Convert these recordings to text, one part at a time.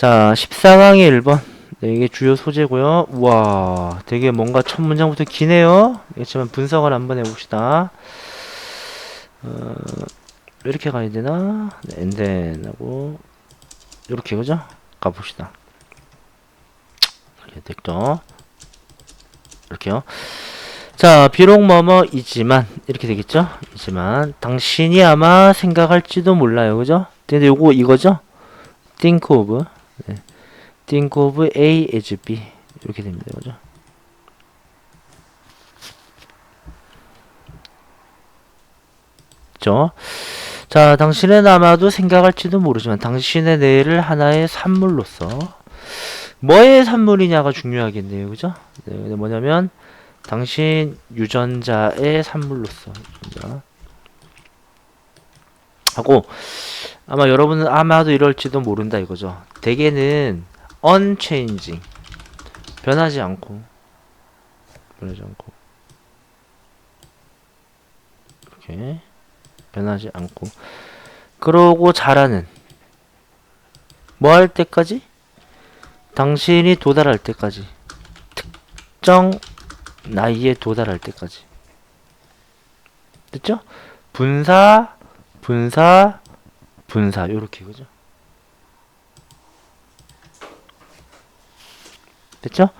자, 14강의 1번. 네, 이게 주요 소재고요. 우와, 되게 뭔가 첫 문장부터 기네요. 그렇지만 분석을 한번 해봅시다. 어, 이렇게 가야 되나? 네, then 하고 이렇게 그죠? 가봅시다. 이렇게 됐죠? 이렇게요. 자, 비록 뭐뭐이지만 이렇게 되겠죠? 이지만 당신이 아마 생각할지도 몰라요, 그죠? 근데 요거 이거죠? think of 네. think of A as B 이렇게 됩니다, 그죠? 그죠? 자, 당신은 아마도 생각할지도 모르지만 당신의 뇌를 하나의 산물로서 뭐의 산물이냐가 중요하겠네요, 그죠? 네, 뭐냐면 당신 유전자의 산물로서 유전자. 하고 아마 여러분은 아마도 이럴지도 모른다 이거죠. 대개는 unchanging 변하지 않고 변하지 않고 이렇게 변하지 않고 그러고 자라는 뭐 할 때까지 당신이 도달할 때까지 특정 나이에 도달할 때까지 됐죠? 분사 분사 분사 요렇게 그죠? 됐죠?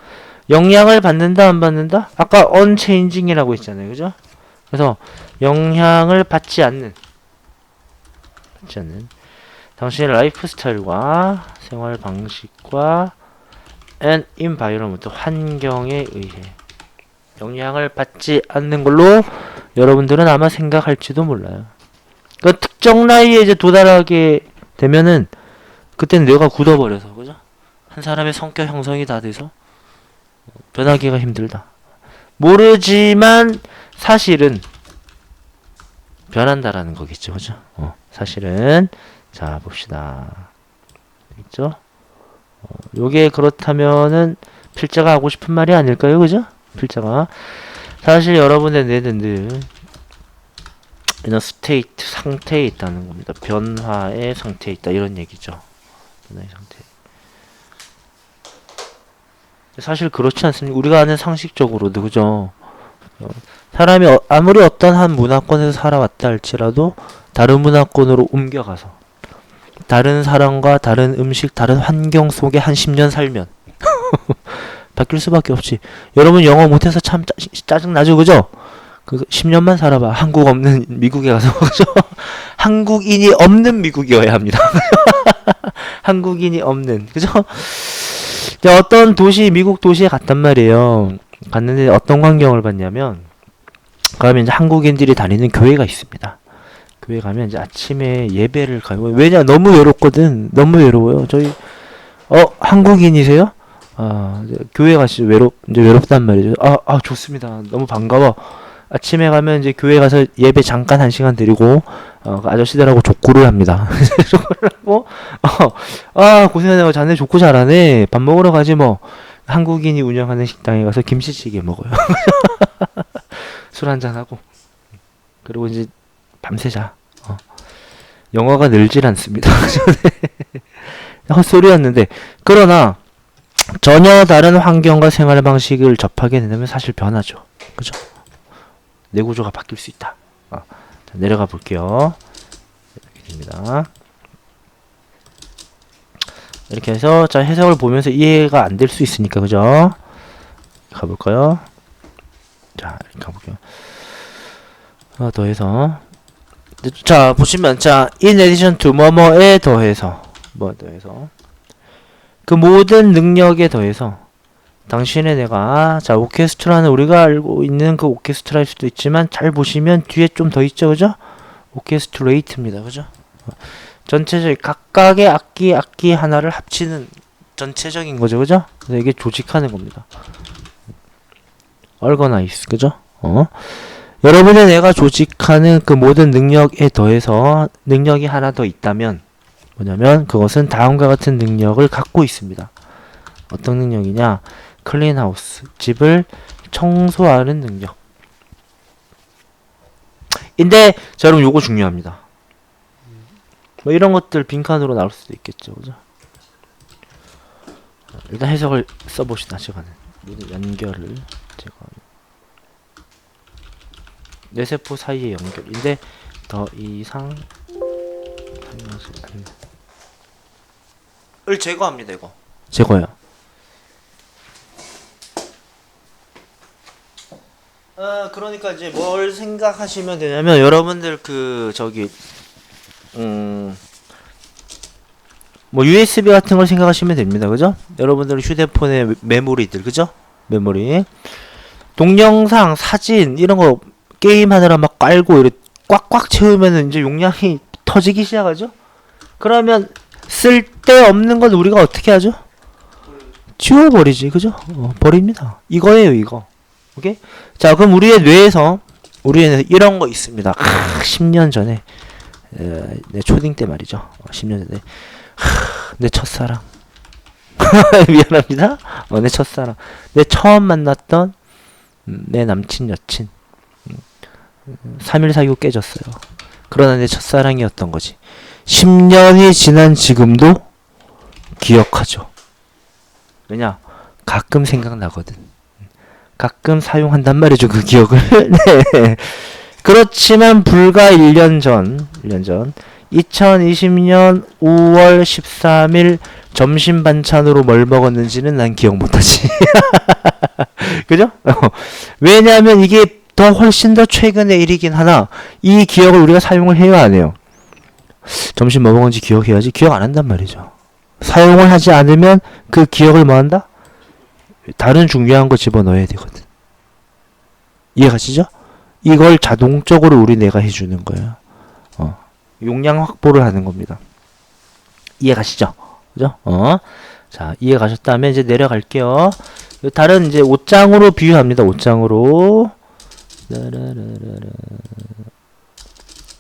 영향을 받는다 안 받는다? 아까 unchanging이라고 했잖아요. 그죠? 그래서 영향을 받지 않는 받지 않는 당신의 라이프 스타일과 생활 방식과 and environment 환경에 의해 영향을 받지 않는 걸로 여러분들은 아마 생각할지도 몰라요. 그 특정 나이에 이제 도달하게 되면은 그때는 뇌가 굳어버려서 그죠? 한 사람의 성격 형성이 다 돼서 변하기가 힘들다. 모르지만 사실은 변한다라는 거겠죠, 그죠? 어, 사실은 자 봅시다. 있죠? 어, 요게 그렇다면은 필자가 하고 싶은 말이 아닐까요, 그죠? 필자가 사실 여러분의 뇌는 늘 이런 스테이트 상태에 있다는 겁니다. 변화의 상태에 있다 이런 얘기죠. 변화의 상태. 사실 그렇지 않습니까? 우리가 아는 상식적으로도 그죠? 어, 사람이 어- 아무리 어떤 한 문화권에서 살아왔다 할지라도 다른 문화권으로 옮겨가서 다른 사람과 다른 음식, 다른 환경 속에 한 10년 살면 바뀔 수밖에 없지. 여러분 영어 못해서 참 짜, 짜증 나죠, 그죠? 그 10년만 살아봐. 한국 없는 미국에 가서? 한국인이 없는 미국이어야 합니다. 한국인이 없는 그죠? 자, 어떤 도시 미국 도시에 갔단 말이에요. 갔는데 어떤 광경을 봤냐면 가면 이제 한국인들이 다니는 교회가 있습니다. 교회 가면 이제 아침에 예배를 가요. 왜냐 너무 외롭거든. 너무 외로워요. 저희 어 한국인이세요? 아 교회 가시 외롭 이제 외롭단 말이죠. 아 아 좋습니다. 너무 반가워. 아침에 가면 이제 교회 가서 예배 잠깐 한 시간 드리고 어, 그 아저씨들하고 족구를 합니다. 족구를 하고 어, 아 고생하네요. 자네 족구 잘하네. 밥 먹으러 가지 뭐. 한국인이 운영하는 식당에 가서 김치찌개 먹어요. 술 한잔 하고 그리고 이제 밤새 자. 어. 영어가 늘질 않습니다. 헛소리였는데 그러나 전혀 다른 환경과 생활 방식을 접하게 되면 사실 변하죠. 그죠? 내 구조가 바뀔 수 있다. 어. 자, 내려가 볼게요. 이렇게 됩니다. 이렇게 해서 자 해석을 보면서 이해가 안 될 수 있으니까 그죠? 가볼까요? 자 이렇게 가볼게요. 하나 더 해서 자 보시면 자 in addition to 뭐뭐에 더해서 뭐 더해서 그 모든 능력에 더해서 당신의 내가 자 오케스트라는 우리가 알고 있는 그 오케스트라일 수도 있지만 잘 보시면 뒤에 좀 더 있죠 그죠? 오케스트레이트입니다 그죠? 전체적 각각의 악기 악기 하나를 합치는 전체적인 거죠 그죠? 그래서 이게 조직하는 겁니다 얼거나이스 그죠? 어? 여러분의 내가 조직하는 그 모든 능력에 더해서 능력이 하나 더 있다면 뭐냐면 그것은 다음과 같은 능력을 갖고 있습니다. 어떤 능력이냐? 클린하우스 집을 청소하는 능력. 인데 자 여러분 요거 중요합니다. 뭐 이런 것들 빈칸으로 나올 수도 있겠죠, 그죠? 일단 해석을 써봅시다. 제가는 연결을 제가 뇌세포 사이의 연결인데 더 이상 을 제거합니다. 이거 제거요. 어 그러니까 이제 뭘 생각하시면 되냐면 여러분들 그 저기 음. 뭐 USB 같은 걸 생각하시면 됩니다. 그죠? 여러분들 휴대폰의 메- 메모리들 그죠? 메모리 동영상, 사진 이런 거 게임 하느라 막 깔고 이렇게 꽉꽉 채우면은 이제 용량이 터지기 시작하죠? 그러면 쓸데없는 건 우리가 어떻게 하죠? 지워버리지, 그죠? 어, 버립니다. 이거예요, 이거. 오케이? 자, 그럼 우리의 뇌에서 우리는 이런 거 있습니다. 아, 10년 전에 에, 내 초딩 때 말이죠. 어, 10년 전에 하, 내 첫사랑. 미안합니다. 어, 내 첫사랑. 내 처음 만났던 음, 내 남친 여친. 음, 3일 사귀고 깨졌어요. 그러나 내 첫사랑이었던 거지. 10년이 지난 지금도 기억하죠. 왜냐? 가끔 생각나거든. 가끔 사용한단 말이죠, 그 기억을. 네. 그렇지만 불과 1년 전, 1년 전, 2020년 5월 13일 점심 반찬으로 뭘 먹었는지는 난 기억 못하지. 그죠? 어. 왜냐하면 이게 더 훨씬 더 최근의 일이긴 하나 이 기억을 우리가 사용을 안 해요? 점심 뭐 먹었는지 기억해야지 기억 안 한단 말이죠. 사용을 하지 않으면 그 기억을 뭐 한다? 다른 중요한 거 집어넣어야 되거든. 이해가시죠? 이걸 자동적으로 우리 뇌가 해주는 거예요. 어. 용량 확보를 하는 겁니다. 이해가시죠? 그죠? 어. 자, 이해 가셨다면 이제 내려갈게요. 다른 이제 옷장으로 비유합니다. 옷장으로.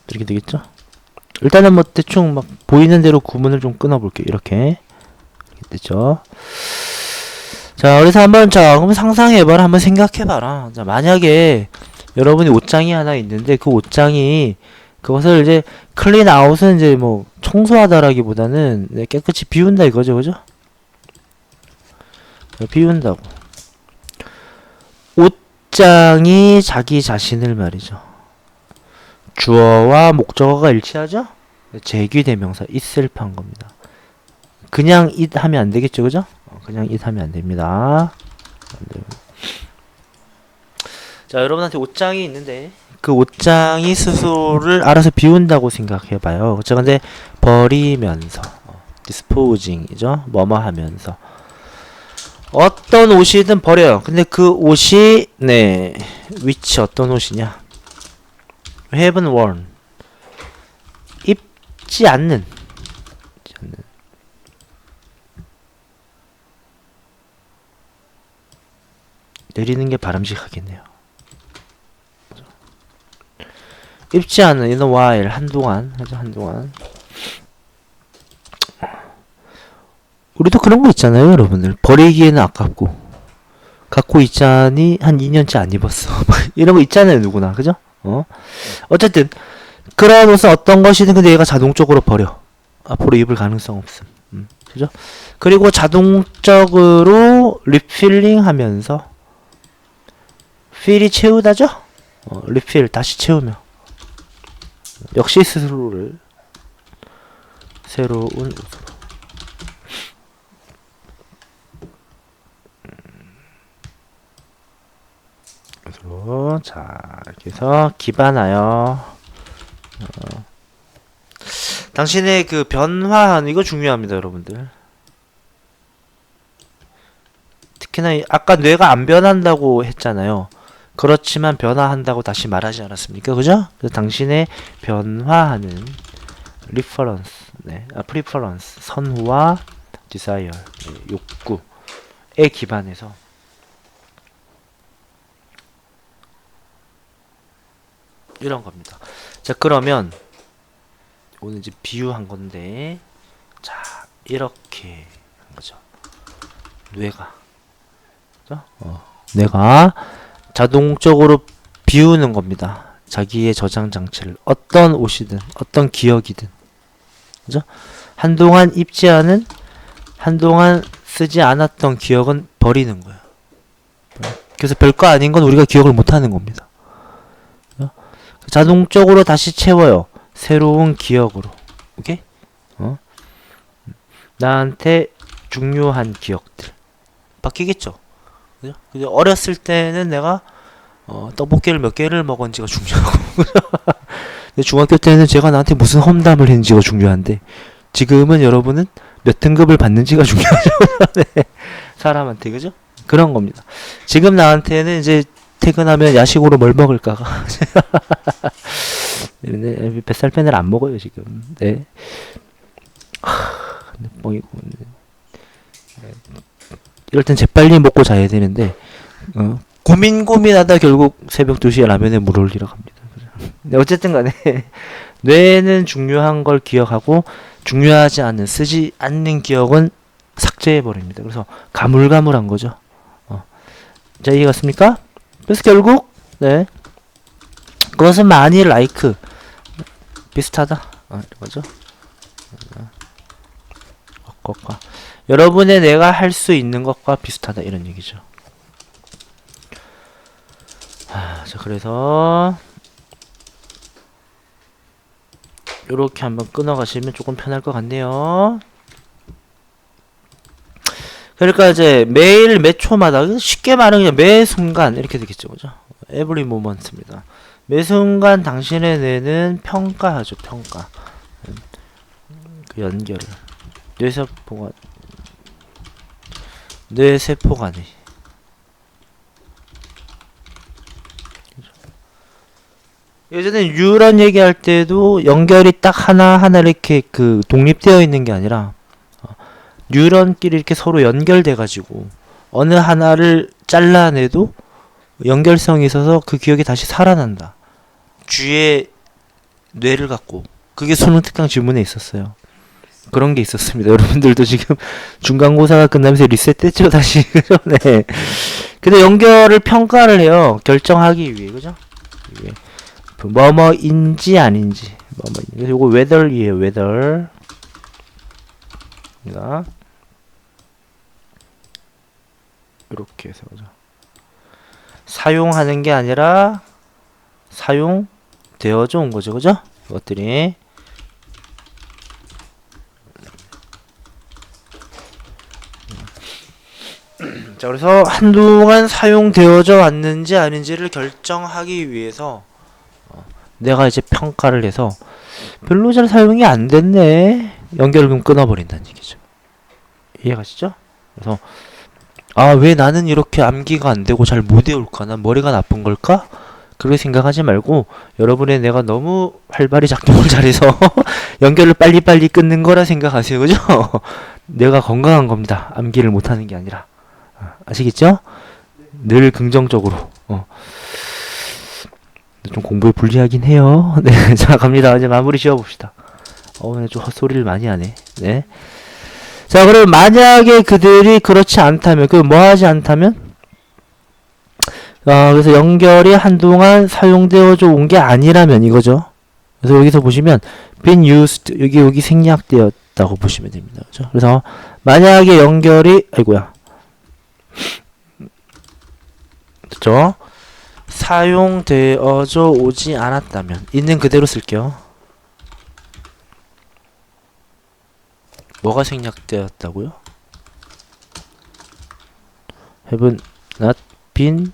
이렇게 되겠죠? 일단은 뭐 대충 막 보이는 대로 구문을 좀 끊어볼게요. 이렇게. 이렇게 되죠? 자, 그래서 한번 자, 그럼 상상해봐라. 한번 생각해봐라. 자, 만약에 여러분이 옷장이 하나 있는데 그 옷장이 그것을 이제 클린 아웃은 이제 뭐 청소하다라기보다는 네, 깨끗이 비운다 이거죠, 그죠? 네, 비운다고. 옷장이 자기 자신을 말이죠. 주어와 목적어가 일치하죠? 네, 제귀 대명사 있을 판 겁니다. 그냥 it 하면 안 되겠죠, 그죠? 어, 그냥 it 하면 안 됩니다. 안 돼요. 자, 여러분한테 옷장이 있는데 그 옷장이 스스로를 알아서 비운다고 생각해봐요. 그렇죠? 근데 버리면서 어, disposing이죠. 뭐뭐 하면서 어떤 옷이든 버려요. 근데 그 옷이 네 위치 어떤 옷이냐? haven't worn 입지 않는 입지 않는. 내리는 게 바람직하겠네요. 입지 않은 in a while 한동안 하죠 한동안. 우리도 그런 거 있잖아요 여러분들. 버리기에는 아깝고. 갖고 있자니 한 2년째 안 입었어. 이런 거 있잖아요 누구나. 그죠? 어? 어쨌든 그런 옷은 어떤 것이든 근데 얘가 자동적으로 버려. 앞으로 입을 가능성 없음. 음, 그죠? 그리고 자동적으로 리필링 하면서 필이 채우다죠? 어, 리필 다시 채우며. 역시 스스로를 새로운 옷으로 자 이렇게 해서 기반하여 어. 당신의 그 변화하는 이거 중요합니다 여러분들. 특히나 이- 아까 뇌가 안 변한다고 했잖아요 그렇지만 변화한다고 다시 말하지 않았습니까? 그죠? 그래서 당신의 변화하는 reference, 네, 아, preference, 선호와 desire, 네, 욕구에 기반해서 이런 겁니다. 자, 그러면 오늘 이제 비유한 건데, 자, 이렇게 한 거죠. 뇌가, 그죠? 어, 뇌가 자동적으로 비우는 겁니다. 자기의 저장 장치를 어떤 옷이든 어떤 기억이든 그죠? 한동안 입지 않은 한동안 쓰지 않았던 기억은 버리는 거예요. 그래서 별거 아닌 건 우리가 기억을 못 하는 겁니다. 어? 자동적으로 다시 채워요. 새로운 기억으로. 오케이? 어? 나한테 중요한 기억들. 바뀌겠죠? 그죠? 근데 어렸을 때는 내가 어, 떡볶이를 몇 개를 먹었는지가 중요하고 근데 중학교 때는 제가 나한테 무슨 험담을 했는지가 중요한데 지금은 여러분은 몇 등급을 받는지가 중요하죠. 네. 사람한테 그죠? 그런 겁니다. 지금 나한테는 이제 퇴근하면 야식으로 뭘 먹을까가 네, 뱃살펜을 안 먹어요 지금. 네. 하, 뻥이고. 네. 이럴 땐 재빨리 먹고 자야 되는데 어, 고민 고민하다 결국 새벽 2시에 라면에 물 올리러 갑니다. 네, 어쨌든 간에 뇌는 중요한 걸 기억하고 중요하지 않은 쓰지 않는 기억은 삭제해 버립니다. 그래서 가물가물한 거죠. 어. 자 이해 갔습니까? 그래서 결국 네 그것은 많이 라이크 비슷하다 아, 이거죠. 것과 여러분의 내가 할 수 있는 것과 비슷하다 이런 얘기죠. 아, 자 그래서 이렇게 한번 끊어가시면 조금 편할 것 같네요. 그러니까 이제 매일 매 초마다 쉽게 말하면 매 순간 이렇게 되겠죠, 그죠? every moment입니다. 매 순간 당신의 뇌는 평가하죠, 평가. 그 연결을 뇌세포가 뇌세포 간에 예전에 뉴런 얘기할 때도 연결이 딱 하나하나 이렇게 그 독립되어 있는 게 아니라 어, 뉴런끼리 이렇게 서로 연결돼 가지고 어느 하나를 잘라내도 연결성이 있어서 그 기억이 다시 살아난다. 쥐의 뇌를 갖고 그게 수능 특강 질문에 있었어요. 그런 게 있었습니다. 여러분들도 지금 중간고사가 끝나면서 리셋됐죠 다시? 네. 근데 연결을 평가를 해요. 결정하기 위해 그죠? 뭐뭐인지 아닌지 그래서 요거 whether이에요. whether 입니다. 이렇게 해서 그죠? 사용하는 게 아니라 사용되어져 온 거죠, 그죠? 이것들이 자 그래서 한동안 사용되어져 왔는지 아닌지를 결정하기 위해서 어, 내가 이제 평가를 해서 별로 잘 사용이 안 됐네 그럼 끊어버린다는 얘기죠 이해가시죠? 그래서 아 왜 나는 이렇게 암기가 안 되고 잘 못 외울까 난 머리가 나쁜 걸까? 그렇게 생각하지 말고 여러분의 내가 너무 활발히 작동을 잘해서 연결을 빨리빨리 끊는 거라 생각하세요 그죠? 내가 건강한 겁니다 암기를 못하는 게 아니라 아시겠죠? 늘 긍정적으로. 어. 좀 공부에 불리하긴 해요. 네, 자 갑니다. 이제 마무리 지어봅시다. 어, 네, 좀 헛소리를 많이 하네. 네. 자, 그럼 만약에 그들이 그렇지 않다면, 그 뭐 하지 않다면? 아, 그래서 연결이 한동안 사용되어져 온 게 아니라면 이거죠. 그래서 여기서 보시면 been used 여기 여기 생략되었다고 보시면 됩니다. 그죠? 그래서 만약에 연결이 아이고야. 됐죠? 사용되어져 오지 않았다면 있는 그대로 쓸게요. 뭐가 생략되었다고요? have not been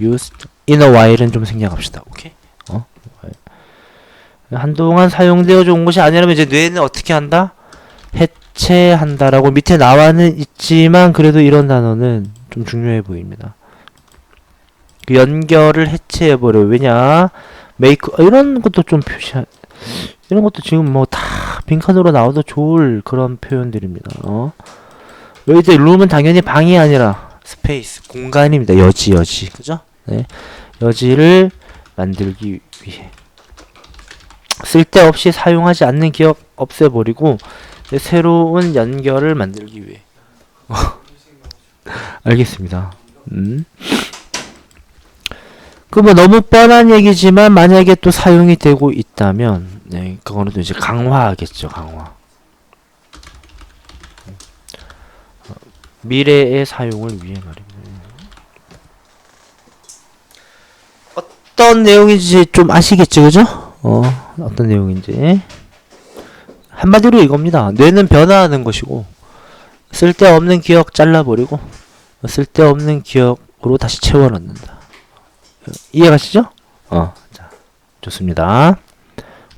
used in a while은 좀 생략합시다. 오케이? 어? 한동안 사용되어져 온 것이 아니라면 이제 뇌는 어떻게 한다? 해체한다라고 밑에 나와는 있지만 그래도 이런 단어는 좀 중요해 보입니다. 그 연결을 해체해 버려. 왜냐? 메이크 어, 이런 것도 좀 표시 이런 것도 지금 뭐 다 빈칸으로 나와도 좋을 그런 표현들입니다. 어? 여기 이제 룸은 당연히 방이 아니라 스페이스 공간입니다. 여지 여지 그죠? 네. 여지를 만들기 위해 쓸데없이 사용하지 않는 기억 없애버리고 새로운 연결을 만들기 위해 알겠습니다. 음. 그 뭐 너무 뻔한 얘기지만 만약에 또 사용이 되고 있다면 네, 그거는 또 이제 강화하겠죠, 강화. 미래의 사용을 위해 말입니다. 어떤 내용인지 좀 아시겠죠, 그죠? 어, 어떤 내용인지. 한마디로 이겁니다. 뇌는 변화하는 것이고, 쓸데없는 기억 잘라버리고, 쓸데없는 기억으로 다시 채워 넣는다. 이해 가시죠? 어, 자, 좋습니다.